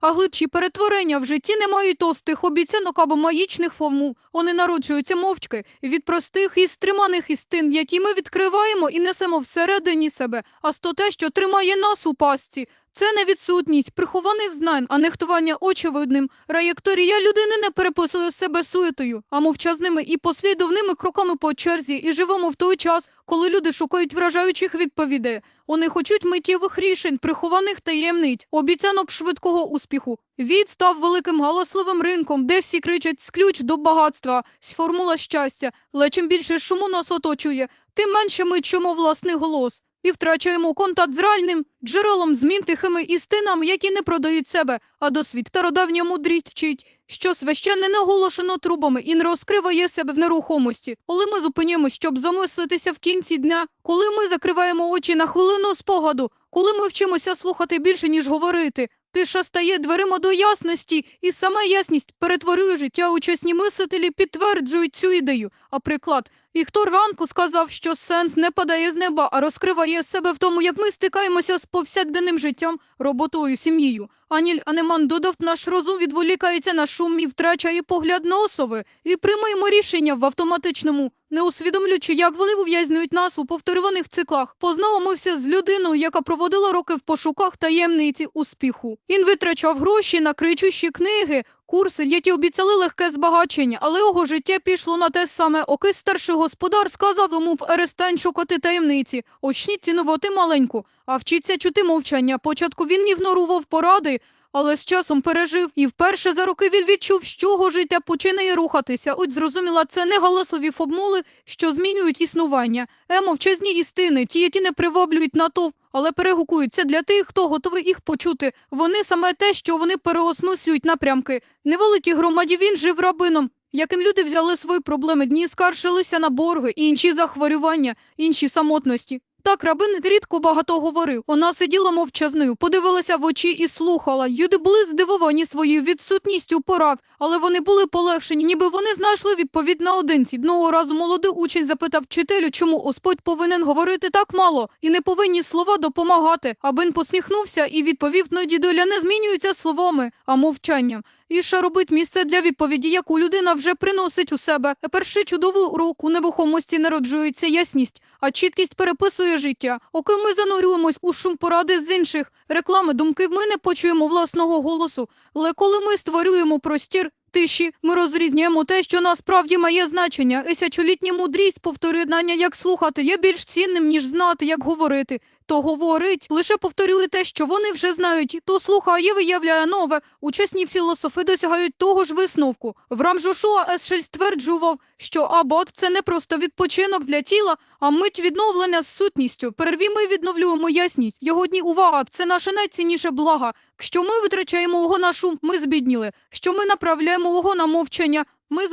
А глибші перетворення в житті не мають товстих обіцянок або магічних формул. Вони народжуються мовчки від простих і стриманих істин, які ми відкриваємо і несемо всередині себе. А сто те, що тримає нас у пастці. Це не відсутність прихованих знань, а нехтування очевидним. Раєкторія людини не переписує себе суетою, а мовчазними і послідовними кроками по черзі і живемо в той час, коли люди шукають вражаючих відповідей. Вони хочуть миттєвих рішень, прихованих таємниць, обіцянок швидкого успіху. Від став великим галасливим ринком, де всі кричать «Сключ до багатства, формула щастя. Але чим більше шуму нас оточує, тим менше ми чуємо власний голос. І втрачаємо контакт з реальним джерелом змін тихими істинами, які не продають себе, а досвід стародавня мудрість вчить, що священне не оголошено трубами і не розкриває себе в нерухомості. Коли ми зупинимось, щоб замислитися в кінці дня, коли ми закриваємо очі на хвилину спогаду, коли ми вчимося слухати більше, ніж говорити, тиша стає дверима до ясності, і сама ясність перетворює життя. Учасні мислителі підтверджують цю ідею. А приклад, Віктор Ранку сказав, що сенс не падає з неба, а розкриває себе в тому, як ми стикаємося з повсякденним життям, роботою, сім'єю. Аніль Анеман додав, наш розум відволікається на шум і втрачає погляд на особи, і приймаємо рішення в автоматичному, не усвідомлюючи, як вони ув'язнюють нас у повторюваних циклах. Познайомився з людиною, яка проводила роки в пошуках таємниці успіху. Він витрачав гроші на кричущі книги, курси, які обіцяли легке збагачення, але його життя пішло на те саме. Окись старший господар сказав йому перестань шукати таємниці, очніть цінувати маленьку, а вчіться чути мовчання. Початку він ігнорував поради, але з часом пережив, і вперше за роки він відчув, з чого життя починає рухатися. От зрозуміла, це не галасливі формули, що змінюють існування, е мовчазні істини, ті, які не приваблюють натовп, але перегукуються для тих, хто готовий їх почути. Вони саме те, що вони переосмислюють напрямки. Невеликій громаді він жив рабином, яким люди взяли свої проблеми, дні скаржилися на борги, інші захворювання, інші самотності. Так, рабин рідко багато говорив. Вона сиділа мовчазною, подивилася в очі і слухала. Люди були здивовані своєю відсутністю порад, але вони були полегшені, ніби вони знайшли відповідь наодинці. Одного разу молодий учень запитав вчителю, чому Господь повинен говорити так мало і не повинні слова допомагати. Абин посміхнувся і відповів, ну дідуля не змінюються словами, а мовчанням. Іша робить місце для відповіді, яку людина вже приносить у себе. Перший чудовий урок у нерухомості народжується ясність, а чіткість переписує життя. Оки ми занурюємось у шум поради з інших реклами, думки ми не почуємо власного голосу. Але коли ми створюємо простір тиші, ми розрізняємо те, що насправді має значення. Тисячолітня мудрість повторювання, як слухати, є більш цінним, ніж знати, як говорити. То говорить, лише повторює те, що вони вже знають, то слухає, виявляє нове. Учасні філософи досягають того ж висновку. Врам Жошуа Есшель стверджував, що абат – це не просто відпочинок для тіла, а мить відновлення з сутністю. Перерві ми відновлюємо ясність. Його дні увага – це наше найцінніше благо. Що ми витрачаємо його на шум, ми збідніли. Що ми направляємо його на мовчання, ми з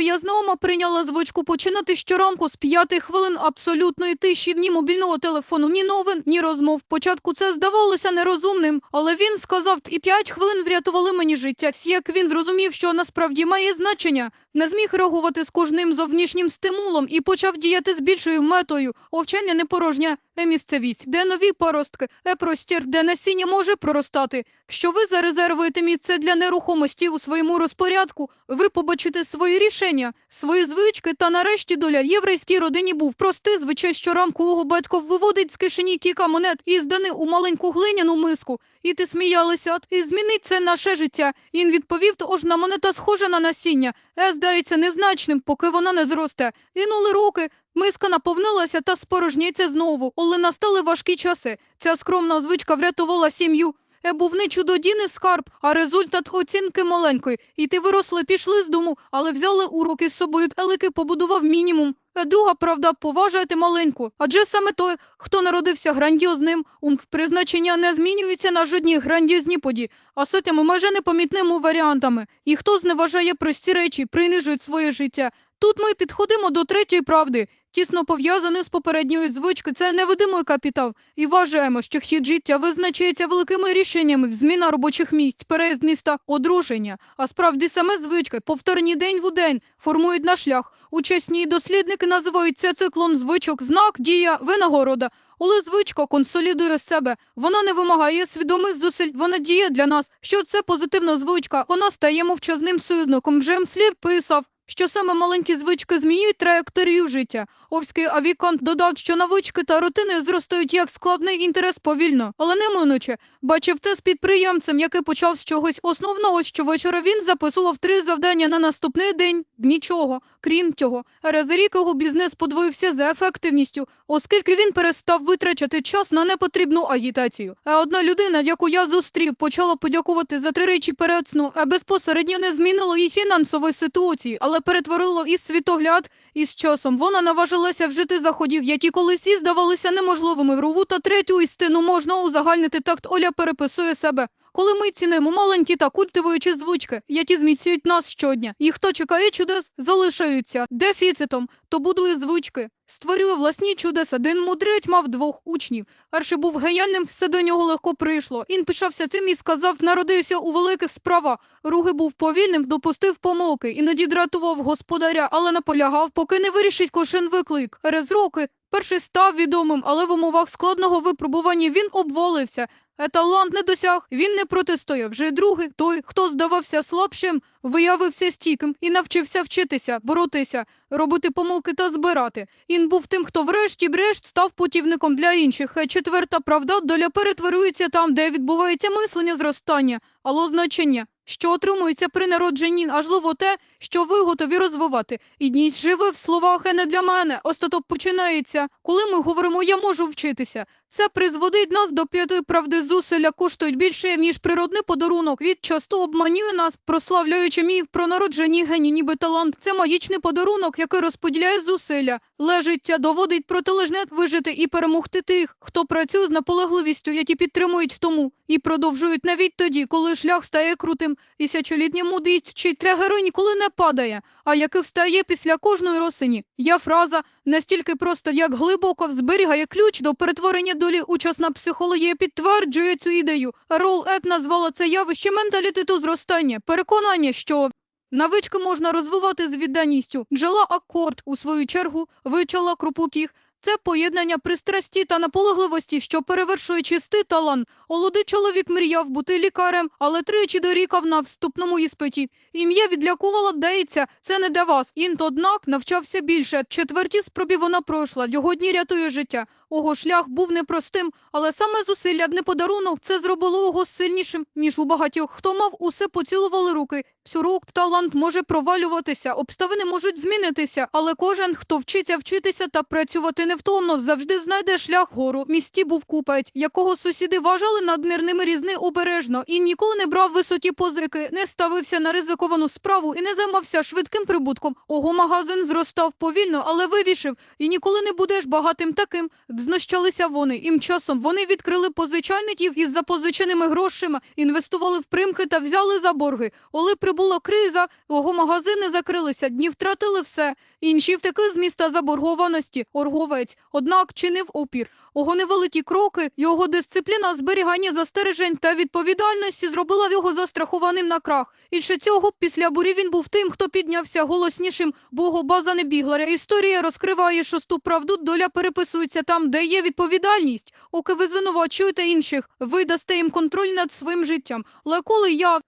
я знову прийняла звичку починати щоранку з п'яти хвилин абсолютної тиші, ні мобільного телефону, ні новин, ні розмов. Початку це здавалося нерозумним, але він сказав, і п'ять хвилин врятували мені життя. Всі, як він зрозумів, що насправді має значення. Не зміг реагувати з кожним зовнішнім стимулом і почав діяти з більшою метою. Овчання не порожня, е місцевість, де нові поростки, е простір, де насіння може проростати. Що ви зарезервуєте місце для нерухомості у своєму розпорядку, ви побачите свої рішення, свої звички, та нарешті доля єврейській родині був простий звичай, що його батько виводить з кишені кілька монет і здани у маленьку глиняну миску. І ти сміялися, і змінить це наше життя. Він відповів, тож на монета схожа на насіння. Е, здається, незначним, поки вона не зросте. Інули роки, миска наповнилася та спорожніться знову. Але настали важкі часи. Ця скромна звичка врятувала сім'ю. Е, був не чудодійний скарб, а результат оцінки маленької. І ти виросли, пішли з дому, але взяли уроки з собою. Елики побудував мінімум. Друга правда, поважайте маленьку. Адже саме той, хто народився грандіозним, ум призначення не змінюється на жодні грандіозні події, а сотнями майже непомітними варіантами. І хто зневажає прості речі, принижує своє життя. Тут ми підходимо до третьої правди. Тісно пов'язаний з попередньою звички, це невидимий капітал. І вважаємо, що хід життя визначається великими рішеннями, зміна робочих місць, переїзд міста, одруження. А справді саме звички, повторні день в день, формують наш шлях. Учасні дослідники називають це циклом звичок, знак, дія, винагорода. Але звичка консолідує себе. Вона не вимагає свідомих зусиль, вона діє для нас. Що це позитивна звичка, вона стає мовчазним союзником. Джем Лі писав, що саме маленькі звички змінюють траєкторію життя. Овський Авікант додав, що навички та рутини зростають як складний інтерес повільно, але неминуче. Бачив це з підприємцем, який почав з чогось основного. Щовечора він записував три завдання на наступний день. Нічого. Крім цього, раз рік його бізнес подвоївся за ефективністю, оскільки він перестав витрачати час на непотрібну агітацію. А одна людина, яку я зустрів, почала подякувати за три речі перед сну, а безпосередньо не змінило її фінансової ситуації, але перетворило і світогляд, і з часом вона наважилася вжити заходів, які колись і здавалися неможливими. в рову та третю істину можна узагальнити так. Оля переписує себе. Коли ми цінуємо маленькі та культивуючі звички, які зміцнюють нас щодня, і хто чекає чудес, залишаються дефіцитом, то будує звички, створює власні чудеса. Один мудрець мав двох учнів. Перший був геніальним, все до нього легко прийшло. Він пишався цим і сказав, народився у великих справах. Другий був повільним, допустив помилки, іноді дратував господаря, але наполягав, поки не вирішить кожен виклик. Через роки перший став відомим, але в умовах складного випробування він обвалився. Е, Талант не досяг, він не протистояв. Вже другий, той, хто здавався слабшим, виявився стійким і навчився вчитися, боротися, робити помилки та збирати. Він був тим, хто врешті-брешт став путівником для інших. Е, Четверта правда, доля перетворюється там, де відбувається мислення зростання, але значення, що отримується при народженні, важливо те, що ви готові розвивати. Ідність живе в словах, а не для мене. Остаток починається, коли ми говоримо «я можу вчитися». Це призводить нас до п'ятої правди зусилля коштують більше, ніж природний подарунок. Від часто обманює нас, прославляючи міф про народжені гені, ніби талант. Це магічний подарунок, який розподіляє зусилля. Лежиття доводить протилежне вижити і перемогти тих, хто працює з наполегливістю, які підтримують тому і продовжують навіть тоді, коли шлях стає крутим. Тисячолітня мудрість вчить для герой ніколи не падає, а яке встає після кожної росині. Є фраза настільки просто, як глибоко зберігає ключ до перетворення долі. Учасна психологія підтверджує цю ідею. Рол Ек назвала це явище менталітету зростання, переконання, що навички можна розвивати з відданістю. Джела Аккорд, у свою чергу, вивчала Крупукіх. Це поєднання пристрасті та наполегливості, що перевершує чистий талант. Молодий чоловік мріяв бути лікарем, але тричі дорікав на вступному іспиті. Ім'я відлякувало, дається, це не для вас. Інт, однак, навчався більше. Четверті спробі вона пройшла, його дні рятує життя. Ого шлях був непростим, але саме зусилля не подарунок це зробило його сильнішим, ніж у багатьох. Хто мав усе поцілували руки. Сюрук талант може провалюватися, обставини можуть змінитися, але кожен, хто вчиться вчитися та працювати невтомно, завжди знайде шлях гору. Місті був купець, якого сусіди вважали надмірними різни обережно і ніколи не брав високі позики, не ставився на ризиковану справу і не займався швидким прибутком. Ого магазин зростав повільно, але вивішив, і ніколи не будеш багатим таким. Знущалися вони. Ім часом вони відкрили позичальників із запозиченими грошима, інвестували в примки та взяли за борги. Коли прибула криза, його магазини закрилися, дні втратили все. Інші втекли з міста заборгованості, орговець, однак чинив опір. Його невеликі кроки, його дисципліна, зберігання застережень та відповідальності зробила його застрахованим на крах. І ще цього, після бурі він був тим, хто піднявся голоснішим, бо база не бігларя. Історія розкриває шосту правду, доля переписується там, де є відповідальність. Оки ви звинувачуєте інших, ви дасте їм контроль над своїм життям. Але я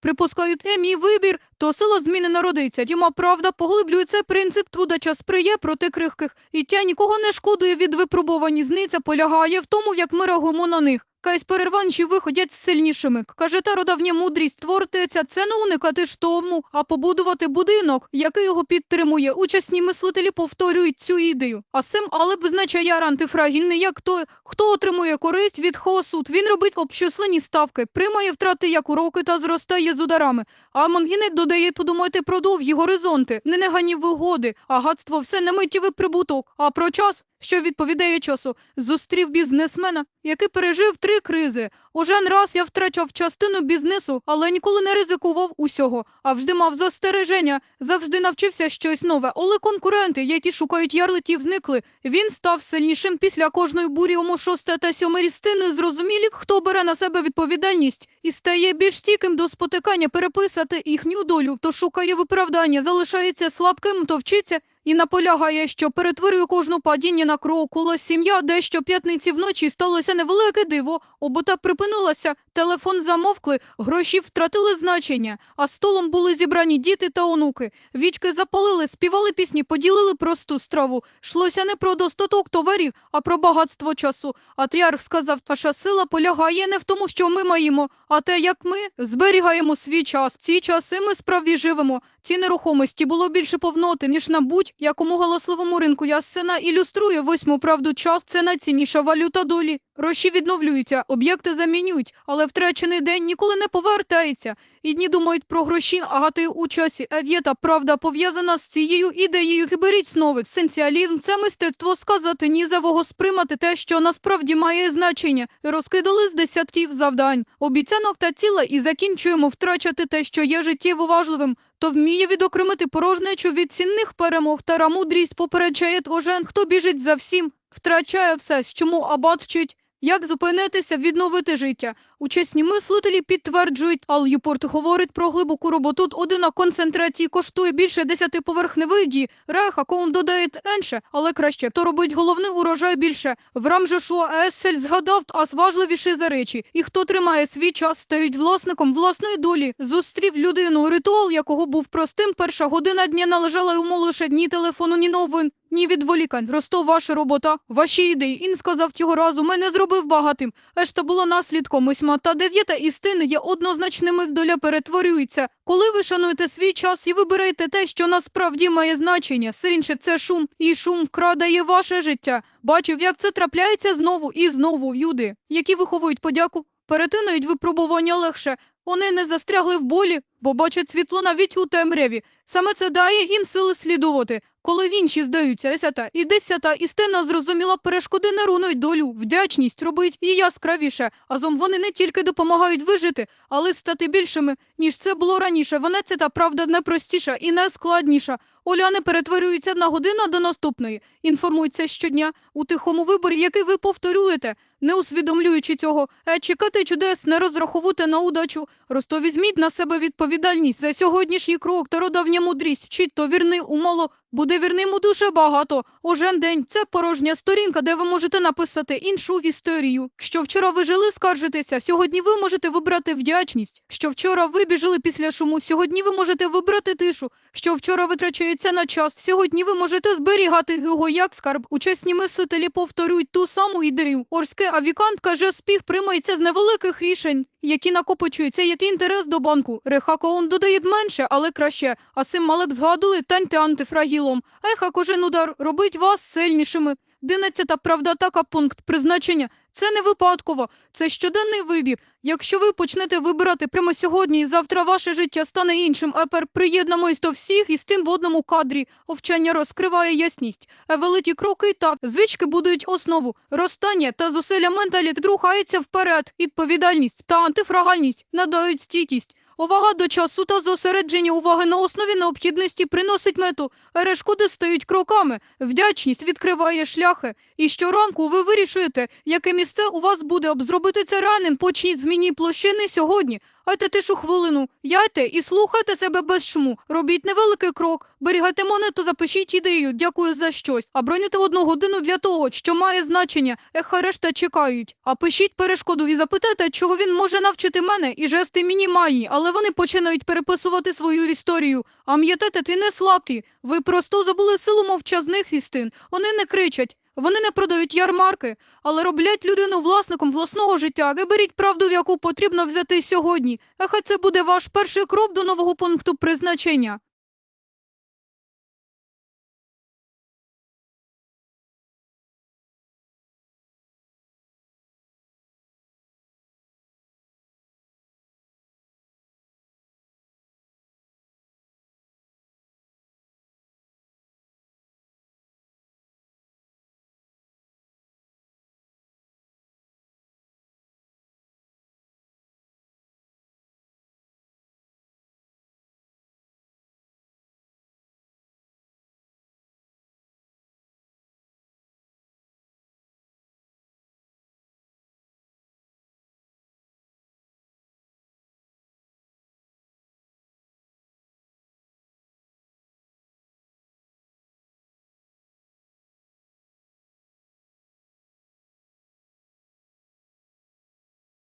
припускаю те мій вибір, то сила зміни народиться. Діма правда поглиблює цей принцип трудача сприє проти крихких. І тя нікого не шкодує від випробувань. Зниця полягає в тому, як ми реагуємо на них. Кайсь перерванчі виходять сильнішими. Каже та родавня мудрість твориться це не уникати шторму, а побудувати будинок, який його підтримує. Учасні мислителі повторюють цю ідею. А сим але б визначає антифрагільний як той, хто отримує користь від хаосу. Він робить обчислені ставки, приймає втрати як уроки та зростає з ударами. А Монгінет додає подумати про довгі горизонти, не негані вигоди, а гадство все не миттєвий прибуток. А про час, що відповідає часу, зустрів бізнесмена, який пережив три кризи. Уже раз я втрачав частину бізнесу, але ніколи не ризикував усього, а завжди мав застереження, завжди навчився щось нове. Але конкуренти, які шукають ярликів, зникли. Він став сильнішим після кожної бурі йому шосте та сьоме рістини зрозумілі, хто бере на себе відповідальність і стає більш стійким до спотикання переписати їхню долю, то шукає виправдання, залишається слабким, то вчиться і наполягає, що перетворює кожну падіння на крок. Коли сім'я, де щоп'ятниці вночі сталося невелике диво, обота припинилася, телефон замовкли, гроші втратили значення, а столом були зібрані діти та онуки. Вічки запалили, співали пісні, поділили просту страву. Шлося не про достаток товарів, а про багатство часу. Атріарх сказав, ваша сила полягає не в тому, що ми маємо, а те, як ми зберігаємо свій час. Ці часи ми справді живемо. Ці нерухомості було більше повноти, ніж на будь-якому галасливому ринку. Ясена ілюструє восьму правду час. Це найцінніша валюта долі. Гроші відновлюються, об'єкти замінюють, але втрачений день ніколи не повертається. І дні думають про гроші, а гати у часі. Ев'єта правда пов'язана з цією ідеєю гіберіть снови. Сенціалізм – це мистецтво сказати нізевого сприймати те, що насправді має значення. Розкидали з десятків завдань, обіцянок та ціла і закінчуємо втрачати те, що є життєво важливим. То вміє відокремити порожнечу від цінних перемог та мудрість попереджає ожен, хто біжить за всім, втрачає все, з чому абат вчить. Як зупинитися, відновити життя? Учасні мислителі підтверджують, Ал Юпорт говорить про глибоку роботу. Одина концентрації коштує більше десятиповерхневої дії. Реха, кон додає енше, але краще. То робить головний урожай більше. В Рамжешуа Есель згадав, а важливіше за речі. І хто тримає свій час, стають власником власної долі. Зустрів людину, ритуал якого був простим. Перша година дня належала йому лише ні телефону, ні новин. Ні відволікань, росто ваша робота, ваші ідеї. Він сказав цього разу, мене зробив багатим. Ешта було наслідком восьма та дев'ята істини є однозначними доля перетворюється. Коли ви шануєте свій час і вибираєте те, що насправді має значення, все інше це шум, і шум вкрадає ваше життя. Бачив, як це трапляється знову і знову. Люди, які виховують подяку, перетинають випробування легше. Вони не застрягли в болі, бо бачать світло навіть у темряві. Саме це дає їм сили слідувати. Коли в інші здаються десята і десята істина зрозуміла перешкоди не рунують долю, вдячність робить її яскравіше. Азом вони не тільки допомагають вижити, але стати більшими, ніж це було раніше. Вона це та правда не простіша і не складніша. Оляни перетворюються на годину до наступної. Інформується щодня у тихому виборі, який ви повторюєте, не усвідомлюючи цього. Е, чекати чудес, не розраховувати на удачу. Росто візьміть на себе відповідальність за сьогоднішній крок та родавня мудрість. Вчить то вірний умало, буде вірним у дуже багато. Ожен день це порожня сторінка, де ви можете написати іншу історію. Що вчора ви жили, скаржитеся. Сьогодні ви можете вибрати вдячність. Що вчора ви біжили після шуму. Сьогодні ви можете вибрати тишу. Що вчора витрачається на час. Сьогодні ви можете зберігати його як скарб. Учасні мислителі повторюють ту саму ідею. Орський авікант каже, спів приймається з невеликих рішень. Які накопичуються, який інтерес до банку. Рехакоун додає менше, але краще. А сим мали б згадули таньте антифрагілом. Еха кожен удар робить вас сильнішими. Динадцята правда така пункт призначення. Це не випадково, це щоденний вибір. Якщо ви почнете вибирати прямо сьогодні і завтра ваше життя стане іншим, а тепер приєднамось до всіх і з тим в одному кадрі. Овчання розкриває ясність. А великі кроки так, звички будують основу. Розстання та зусилля менталіт рухається вперед. Відповідальність та антифрагальність надають стійкість. Увага до часу та зосередження уваги на основі необхідності приносить мету. Решкоди стають кроками. Вдячність відкриває шляхи. І щоранку ви вирішуєте, яке місце у вас буде, об зробити це ранним. Почніть зміні площини сьогодні. Айте тишу хвилину, яйте і слухайте себе без шуму. Робіть невеликий крок, берігайте монету, запишіть ідею, дякую за щось. А броніте одну годину для того, що має значення. Еха решта чекають. А пишіть перешкоду і запитайте, чого він може навчити мене, і жести мінімальні, але вони починають переписувати свою історію. А м'ятете ти не слабкі. Ви просто забули силу мовчазних істин. Вони не кричать. Вони не продають ярмарки, але роблять людину власником власного життя. Виберіть правду, в яку потрібно взяти сьогодні. А хай це буде ваш перший крок до нового пункту призначення.